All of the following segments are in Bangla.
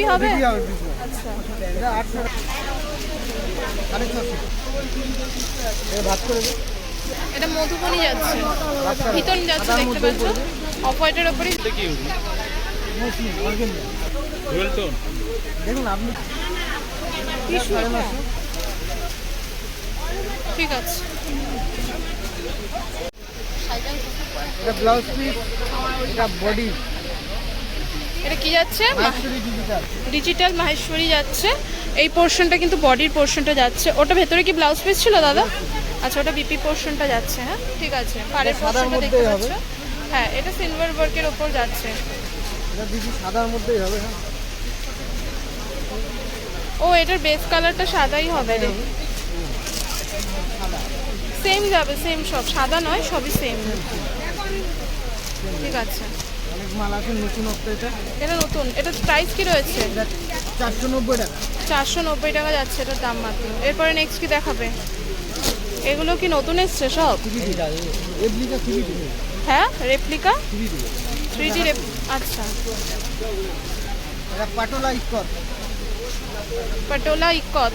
বিপি হবে। আচ্ছা। এটা আটশো সাড়ে ছশো। এটা ভাত করে দে। এটা মধুবনি যাচ্ছে। বাচ্চা ভিতর যাচ্ছে সাদার দেখতে পাচ্ছ। অফ হোয়াইটের ওপরই দেখুন আপনি? ঠিক আছে। এটা ব্লাউজ পিস এটা বডি এটা কি যাচ্ছে? ডিজিটাল মাহেশ্বরী যাচ্ছে। এই পোর্শনটা কিন্তু বডির পোর্শনটা যাচ্ছে। ওটা ভেতরে কি ব্লাউজ পিস ছিল দাদা? আচ্ছা ওটা বিপি পোর্শনটা যাচ্ছে হ্যাঁ? ঠিক আছে। পাড়ের পোর্শনটা দেখতে পাচ্ছ? হ্যাঁ এটা সিলভার ওয়ার্কের ওপর যাচ্ছে। এটা দিদি সাদার মধ্যেই হবে হ্যাঁ। ও এটার বেস কালারটা সাদাই হবে রে। সেম যাবে সেম সব। সাদা নয় সবই সেম ঠিক আছে। মাল আছে নতুনত্ব এটা। এটা নতুন। এটা প্রাইস কি রয়েছে? চারশো নব্বই টাকা। চারশো নব্বই টাকা যাচ্ছে এটার দাম মাত্র। এরপরে নেক্সট কি দেখাবে? এগুলো কি নতুন এসছে সব? হ্যাঁ রেপ্লিকা থ্রি ডি রেপ আচ্ছা। পাটোলা স্কট পটোলা ইকত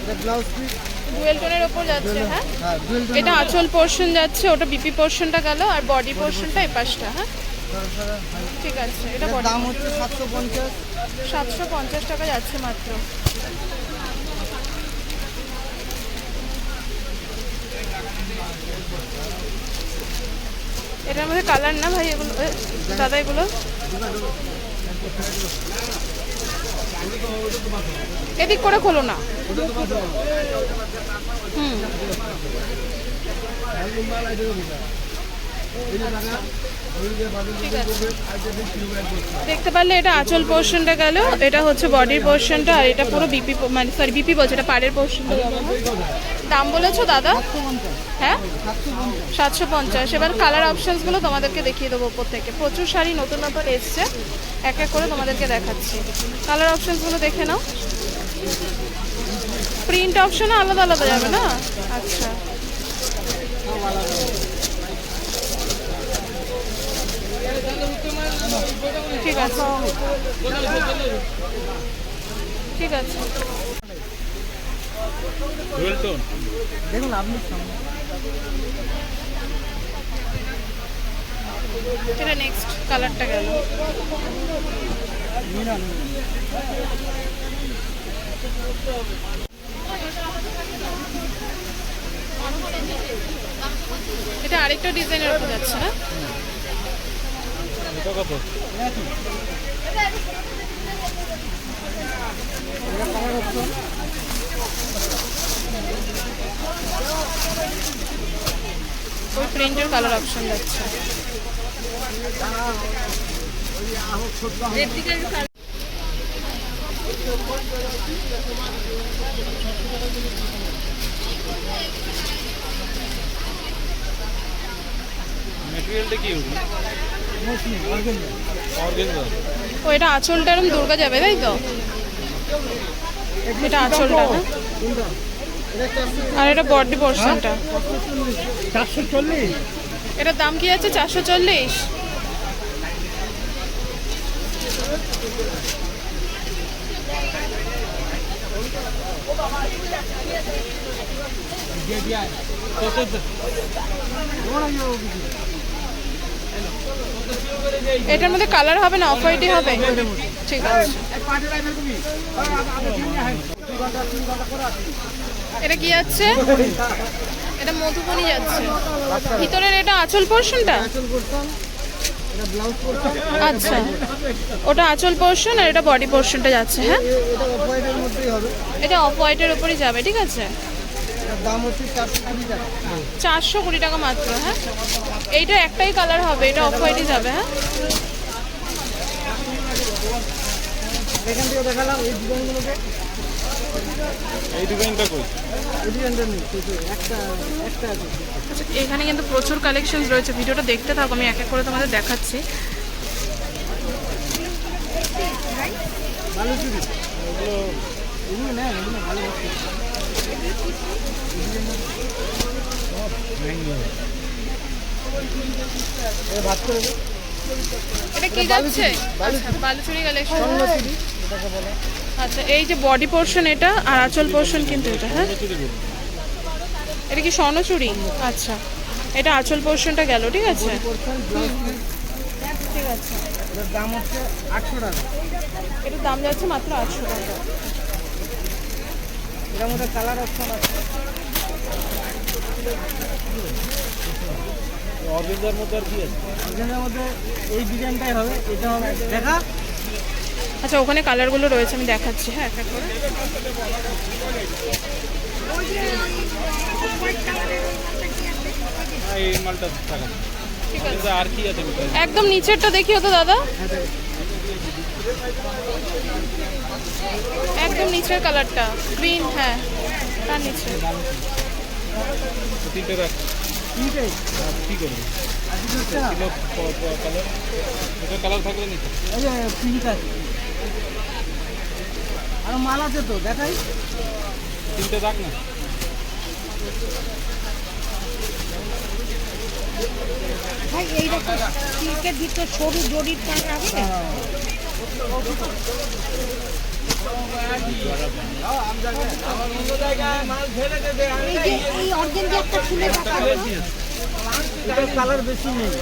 এটা ব্লাউজ পিস ডুয়েল টোনের ওপর যাচ্ছে হ্যাঁ? হ্যাঁ এটা আঁচল পোর্শন যাচ্ছে ওটা বিপি পোর্শনটা গেল আর বডি পোর্শনটা এই পাশটা হ্যাঁ? ঠিক আছে এটা দাম হচ্ছে সাতশো পঞ্চাশ। সাতশো পঞ্চাশ টাকা যাচ্ছে মাত্র। এটার মধ্যে কালার না ভাই এগুলো? দাদা এগুলো? এদিক করে খোলো না। হুম। দেখতে পারলে এটা আঁচল পোর্শনটা গেল, এটা হচ্ছে বডির পোর্শনটা আর এটা পুরো বিপি মানে সরি বিপি বলছে, এটা পাড়ের পোর্শনটা? দাম বলেছ দাদা? হ্যাঁ? সাতশো পঞ্চাশ। এবার কালার অপশানসগুলো তোমাদেরকে দেখিয়ে দেবো ওপর থেকে। প্রচুর শাড়ি নতুন নতুন এসছে। এক এক করে তোমাদেরকে দেখাচ্ছি। কালার অপশানসগুলো দেখে নাও। প্রিন্ট অপশনে আলাদা আলাদা যাবে না? আচ্ছা। ঠিক আছে। ঠিক আছে। দেখুন আপনি সামনে এটা নেক্সট কালারটা গেল। এটা আরেকটা ডিজাইনের উপর যাচ্ছে না? এটা কত? ওই প্রিন্টের কালার অপশন যাচ্ছে। মেটেরিয়ালটা কি ও এটা আঁচলটা এরকম দুর্গা যাবে তাই তো? এটা আঁচলটা না? আর এটা বডি পোর্শনটা চারশো চল্লিশ এটার দাম কি আছে? চারশো চল্লিশ। এটার মধ্যে কালার হবে না? অফ হোয়াইটই হবে? ঠিক আছে। এটা কি যাচ্ছে এটা মধুবনি যাচ্ছে। ভিতরের এটা আঁচল পোর্শনটা? আচ্ছা। ওটা আঁচল পোর্শন আর এটা বডি পোর্শনটা যাচ্ছে হ্যাঁ? এটা অফ হোয়াইটের উপরই যাবে ঠিক আছে? চারশো কুড়ি টাকা মাত্র হ্যাঁ? এইটা একটাই কালার হবে এটা অফ হোয়াইটই যাবে হ্যাঁ? এখান থেকে দেখালাম এই ডিজাইনগুলোকে এই ডিজাইনটা কই? এই ডিজাইনটা নেই একটা একটা আছে। আচ্ছা এখানে কিন্তু প্রচুর কালেকশন রয়েছে। ভিডিওটা দেখতে থাকো আমি এক এক করে তোমাদের দেখাচ্ছি। ভালো চুরি এগুলো এগুলো নেন এগুলো ভালো ভাত করে এটা কি যাচ্ছে? আচ্ছা বালুচুরি কালেকশন এটাকে বলে। আচ্ছা এই যে বডি পোর্শন এটা আর আঁচল পোর্শন কিন্তু এটা হ্যাঁ? এটা কি স্বর্ণচুরি? আচ্ছা এটা আঁচল পোর্শনটা গেল ঠিক আছে? ঠিক আছে। এটার দাম হচ্ছে আটশো টাকা। এটার দাম যাচ্ছে মাত্র আটশো টাকা। এটার মধ্যে কালার অপশন আছে। অর্গেনজার মধ্যে আর কি আছে? মধ্যে এই ডিজাইনটাই হবে। এটা হবে দেখা আচ্ছা ওখানে কালারগুলো রয়েছে, আমি দেখাচ্ছি হ্যাঁ? এক এক করে একদম নিচেরটা দেখিও তো, দাদা। একদম নিচের কালারটা গ্রিন হ্যাঁ তার নিচে। কালার এটা কালার আর মাল আছে তো দেখাই। তিনটে রাখ না। ভাই এইরকম সিল্কের ভিতরে সরু জরির টান আছে। এই একটা ফুলে কালার বেশি নেই।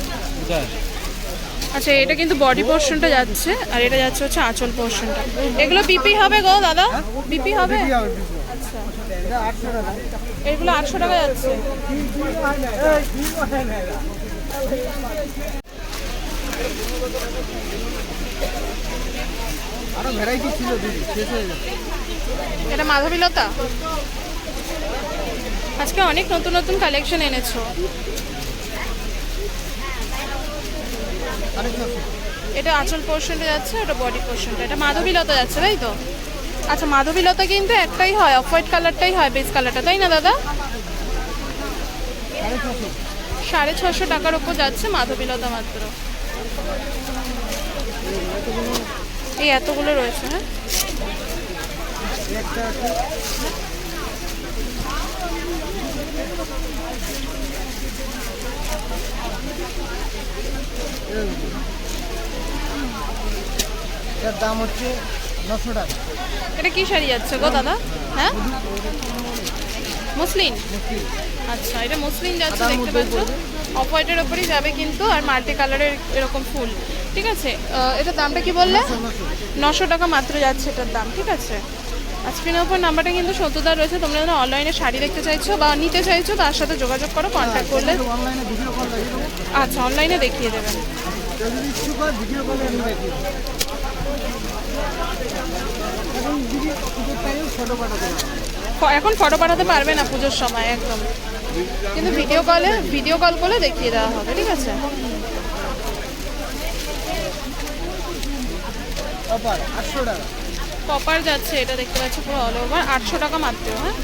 আচ্ছা এটা কিন্তু বডি পোর্শনটা যাচ্ছে আর এটা যাচ্ছে হচ্ছে আঁচল পোর্শনটা এগুলো বিপি হবে গো দাদা? বিপি হবে? আচ্ছা। এগুলো আটশো টাকা যাচ্ছে? আরও ভ্যারাইটি ছিল দিদি শেষ হয়ে এটা মাধবীলতা? আজকে অনেক নতুন নতুন কালেকশন এনেছো সাড়ে ছশো এটা আঁচল পোর্শনটা যাচ্ছে, ওটা বডি পোর্শনটা এটা মাধবীলতা যাচ্ছে, তাই তো? আচ্ছা মাধবীলতা কিন্তু একটাই হয় অফ হোয়াইট কালারটাই হয় বেস কালারটা তাই না, দাদা? সাড়ে ছশো টাকার উপর যাচ্ছে মাধবীলতা মাত্র। এই এতগুলো রয়েছে হ্যাঁ? এটার দাম হচ্ছে নশো টাকা। এটা কি শাড়ি যাচ্ছে গো দাদা? হ্যাঁ? মুসলিম আচ্ছা এটা মুসলিম যাচ্ছে দেখতে পাচ্ছ। অফ হোয়াইটের ওপরই যাবে কিন্তু আর মাল্টি কালারের এরকম ফুল। ঠিক আছে? এটার দামটা কি বললে? নশো টাকা মাত্র যাচ্ছে এটার দাম ঠিক আছে? স্ক্রিনের ওপর নাম্বারটা কিন্তু সত্যদার রয়েছে। তোমরা যারা অনলাইনে শাড়ি দেখতে চাইছো বা নিতে চাইছো, তার সাথে যোগাযোগ করো কন্ট্যাক্ট করলে। আচ্ছা অনলাইনে দেখিয়ে দেবেন যদি এখন ফটো পাঠাতে পারবে না পুজোর সময়, একদম। কিন্তু ভিডিও কলে ভিডিও কল করে দেখিয়ে দেওয়া হবে, ঠিক আছে? আটশো টাকা। কপার যাচ্ছে এটা দেখতে পাচ্ছি পুরো অল ওভার আটশো টাকা মাত্র হ্যাঁ?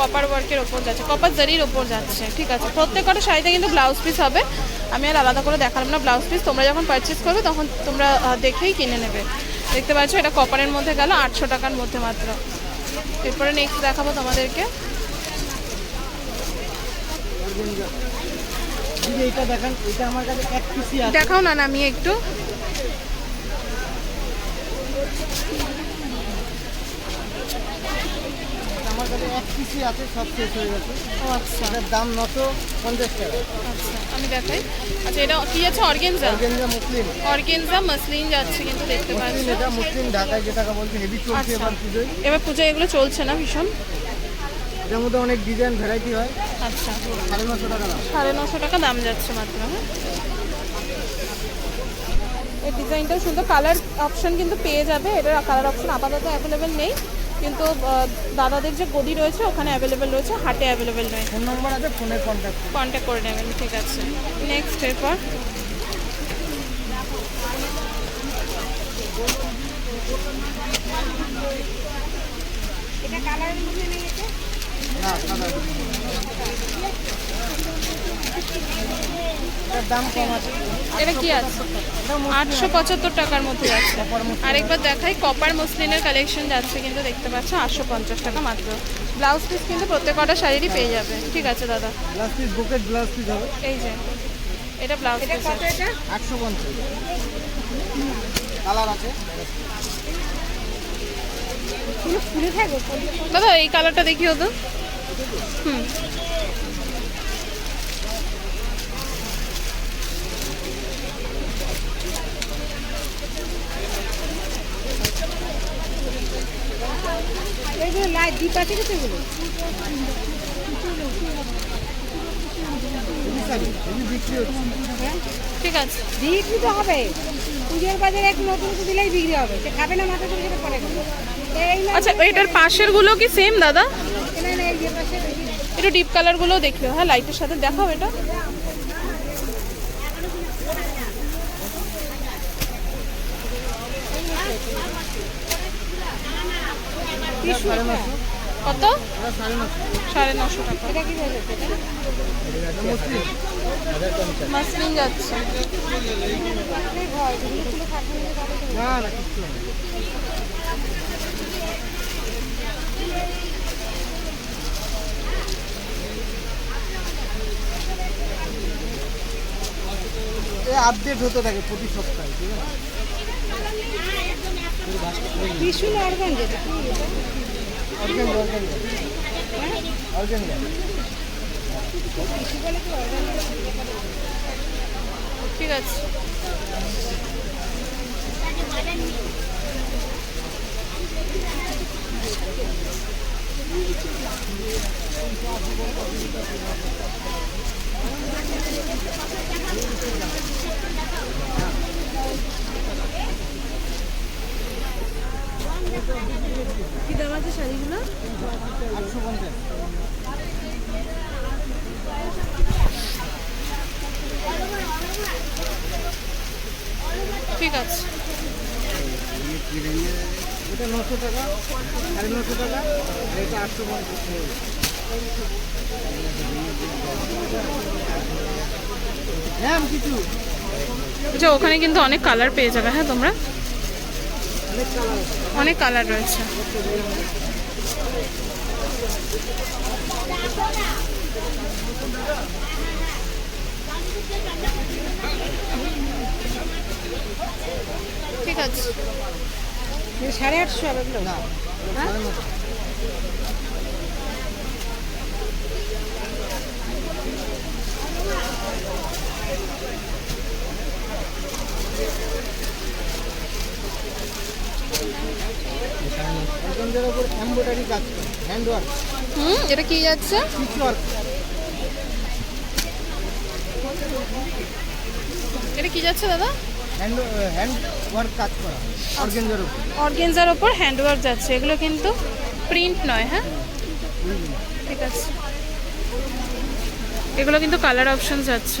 কপার ওয়ার্কের ওপর যাচ্ছে কপার জারির ওপর যাচ্ছে ঠিক আছে? প্রত্যেকটা শাড়িতে কিন্তু ব্লাউজ পিস হবে। আমি আর আলাদা করে দেখালাম না ব্লাউজ পিস তোমরা যখন পারচেস করবে তখন তোমরা দেখেই কিনে নেবে। দেখতে পাচ্ছ এটা কপারের মধ্যে গেল আটশো টাকার মধ্যে মাত্র। এরপরে নেক্সট দেখাবো তোমাদেরকে। দেখাও না আমি একটু। আমার কাছে এক পিসি আছে সব শেষ হয়ে গেছে। ও আচ্ছা। এটার দাম নশো পঞ্চাশ টাকা। আচ্ছা আমি দেখাই। আচ্ছা এটা কি আছে? Organza? Organza muslin. Organza muslin যাচ্ছে কিন্তু দেখতে পাচ্ছ। এটা মুসলিম ঢাকায় যেটাকে বলছে হেভি চলছে আচ্ছা। এবার পুজোয়। এবার পুজো এগুলো চলছে না ভীষণ? এটার মধ্যে অনেক ডিজাইন ভ্যারাইটি হয়। আচ্ছা। সাড়ে নশো টাকা দাম। সাড়ে নশো টাকা দাম যাচ্ছে মাত্র হ্যাঁ? এই ডিজাইনটাও সুন্দর। কালার অপশন কিন্তু পেয়ে যাবে। এটার কালার অপশন আপাতত অ্যাভেলেবেল নেই। কিন্তু দাদাদের যে গদি রয়েছে ওখানে অ্যাভেলেবেল রয়েছে হাটে অ্যাভেলেবেল নয় ফোন নম্বর আছে ফোনে কন্ট্যাক্ট কন্ট্যাক্ট করে নেবেন ঠিক আছে। নেক্সট এরপর এটা আছে এটা কি আছে? আটশো পঁচাত্তর টাকার মধ্যে যাচ্ছে আরেকবার দেখাই কপার মসলিনের কালেকশন যাচ্ছে কিন্তু দেখতে পাচ্ছ আটশো পঞ্চাশ টাকা মাত্র। ব্লাউজ পিস কিন্তু প্রত্যেকটা শাড়িরই পেয়ে যাবে। ঠিক আছে দাদা। পিস পিস এই যে এটা ব্লাউজ এটা একশো পঞ্চাশ। কালার আছে? দাদা এই কালারটা দেখিও তো। হুম এইগুলো লাইট দ্বীপ আছে এগুলো। ঠিক আছে। বিক্রি তো হবে। পুজোর বাজারে একটু নতুন দিলেই বিক্রি হবে। সে খাবে না মাথা করে সেটা পরে খাবে। এই না আচ্ছা এটার পাশেরগুলো কি সেম দাদা? একটু ডিপ কালারগুলো দেখল হ্যাঁ লাইটের সাথে দেখাও এটা। টিস্যু কত? সাড়ে নশো টাকা। মাসলিন। যাচ্ছে। হয় না কিচ্ছু হবে না। এ আপডেট হতে থাকে প্রতি সপ্তাহে ঠিক আছে? টিস্যু না অর্গান যেটা কি এটা? অর্গেন অর্গেন অর্গেন টিস্যু বলে কি অর্গান ঠিক আছে দাম আছে শাড়িগুলো? আটশো পঞ্চাশ ঠিক আছে। এটা নশো টাকা সাড়ে নশো টাকা এটা আটশো পঞ্চাশ। আচ্ছা ওখানে কিন্তু অনেক কালার পেয়ে যাবে হ্যাঁ তোমরা? অনেক কালার রয়েছে। ঠিক আছে। সাড়ে আটশো হবে এগুলো। না হ্যাঁ? সাড়ে নশো অর্গানজার ওপর এমব্রয়ডারি কাজ করে হ্যান্ড ওয়ার্ক হুম এটা কি যাচ্ছে? এটা কি যাচ্ছে দাদা? হ্যান্ড হ্যান্ড অর্গানজার ওপর হ্যান্ডওয়ার্ক যাচ্ছে। এগুলো কিন্তু প্রিন্ট নয় হ্যাঁ? ঠিক আছে। এগুলো কিন্তু কালার অপশন যাচ্ছে।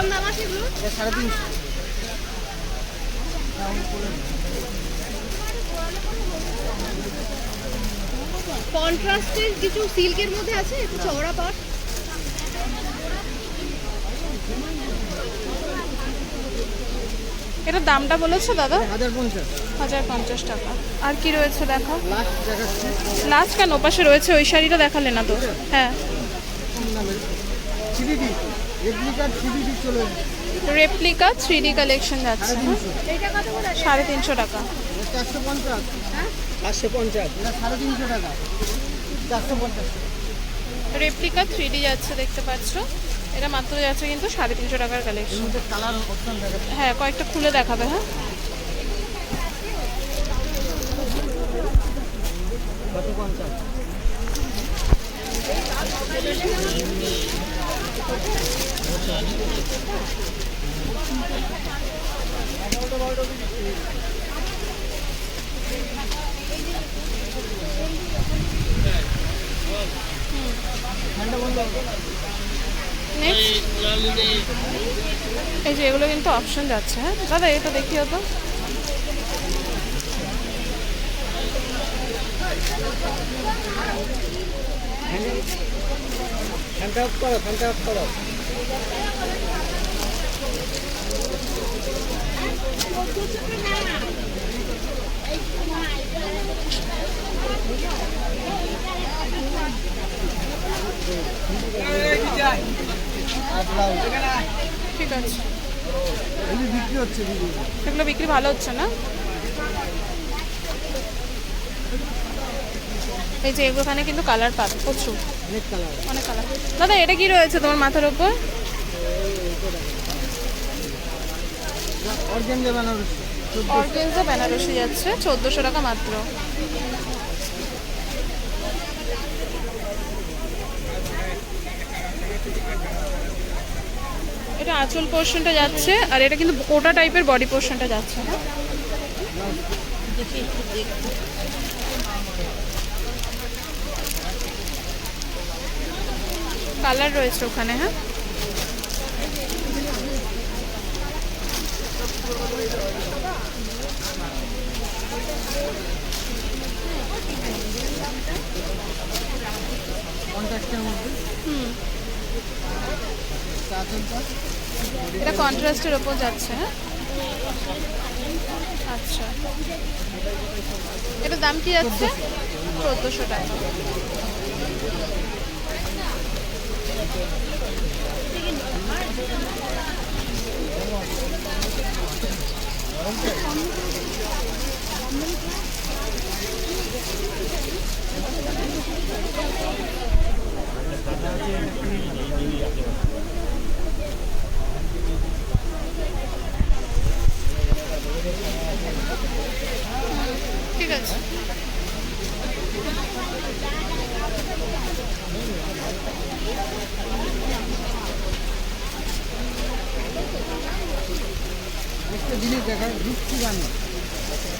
কিরম দাম আছে এগুলো? এটা সাড়ে তিনশো। কন্ট্রাস্টের কিছু সিল্কের মধ্যে আছে? একটু চওড়া পাট এটার দামটা বলেছ দাদা? হাজার পঞ্চাশ। টাকা। আর কি রয়েছে দেখো? লাস্ট কেন? ওপাশে রয়েছে ওই শাড়িটা দেখালে না তো। হ্যাঁ। রেপ্লিকা থ্রি ডি কালেকশন যাচ্ছে সাড়ে হ্যাঁ? তিনশো টাকা। চারশো পঞ্চাশ। চারশো পঞ্চাশ। সাড়ে তিনশো টাকা। চারশো পঞ্চাশ। রেপ্লিকা থ্রি ডি যাচ্ছে দেখতে পাচ্ছ। এটা মাত্র যাচ্ছে কিন্তু সাড়ে তিনশো টাকার কালেকশন হ্যাঁ কয়েকটা খুলে দেখাবে হ্যাঁ? কত পঞ্চাশ? এই যে এগুলো কিন্তু অপশন যাচ্ছে হ্যাঁ দাদা এটা দেখি হতো Thank you. ফ্যানটা অফ করো ফ্যানটা অফ করো ঠিক আছে। বিক্রি হচ্ছে বিক্রি ভালো হচ্ছে না? এই যে এগুলোখানে কিন্তু কালার পাবে প্রচুর। অনেক কালার অনেক কালার দাদা এটা কি রয়েছে তোমার মাথার উপর? অর্গেঞ্জা বেনারসি। যাচ্ছে চোদ্দোশো টাকা মাত্র। এটা আঁচল পোর্শনটা যাচ্ছে আর এটা কিন্তু কোটা টাইপের বডি পোর্শনটা যাচ্ছে হ্যাঁ কালার রয়েছে ওখানে হ্যাঁ? এটা কন্ট্রাস্টের ওপর যাচ্ছে হ্যাঁ? আচ্ছা। এটার দাম কি যাচ্ছে? চোদ্দোশো টাকা। ঠিক আছে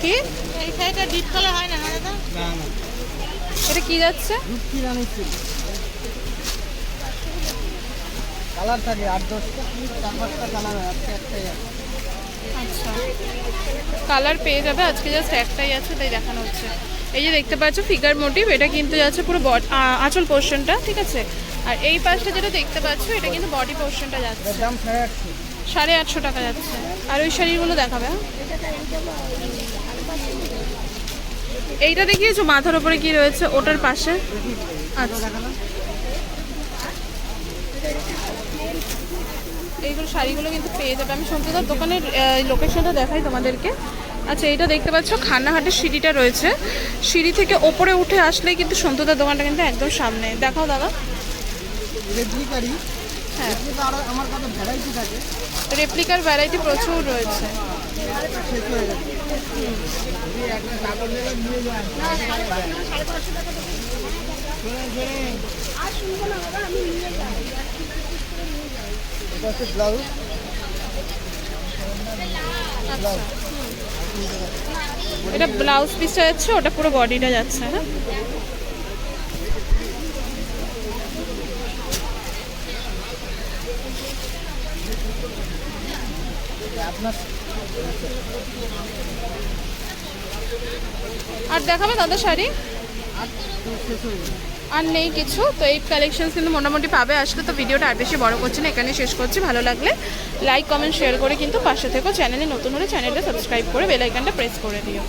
কি এই শাড়িটা ডিপ কালার হয় না না দাদা এটা কি যাচ্ছে? রুচি রানি ছিল? কালার থাকে আট দশটা কি চার পাঁচটা কালার হয় আজকে একটাই আচ্ছা। কালার পেয়ে যাবে আজকে জাস্ট একটাই আছে তাই দেখানো হচ্ছে। এই যে দেখতে পাচ্ছ ফিগার মোটিভ এটা কিন্তু যাচ্ছে পুরো বড আঁচল পোর্শনটা ঠিক আছে? আর এই পাশটা যেটা দেখতে পাচ্ছ এটা কিন্তু বডি পোর্শনটা যাচ্ছে। দাম সাড়ে আটশো। টাকা যাচ্ছে। আর ওই শাড়িগুলো দেখাবে হ্যাঁ? এইটা দেখিয়েছো? মাথার উপরে কি রয়েছে? ওটার পাশে? আচ্ছা। এইগুলো শাড়িগুলো কিন্তু পেয়ে যাবে। আমি সন্তুদার দোকানের লোকেশনটা দেখাই তোমাদেরকে। আচ্ছা এটা দেখতে পাচ্ছ খান্নাহাটের সিঁড়িটা রয়েছে। সিঁড়ি থেকে ওপরে উঠে আসলেই কিন্তু সন্তুদার দোকানটা কিন্তু একদম সামনে। দেখাও দাদা। হ্যাঁ। রেপ্লিকার ভ্যারাইটি প্রচুর রয়েছে। ব্লাউজ। আচ্ছা। এটা ব্লাউজ পিসটা যাচ্ছে ওটা পুরো বডিটা যাচ্ছে হ্যাঁ? আর দেখাবে দাদা শাড়ি? আর নেই কিছু। তো এই কালেকশানস কিন্তু মোটামুটি পাবে। আসলে তো ভিডিওটা আর বেশি বড় করছি না এখানে শেষ করছি। ভালো লাগলে লাইক কমেন্ট শেয়ার করে কিন্তু পাশে থেকো। চ্যানেলে নতুন হলে চ্যানেলটা সাবস্ক্রাইব করে বেলাইকানটা প্রেস করে দিও।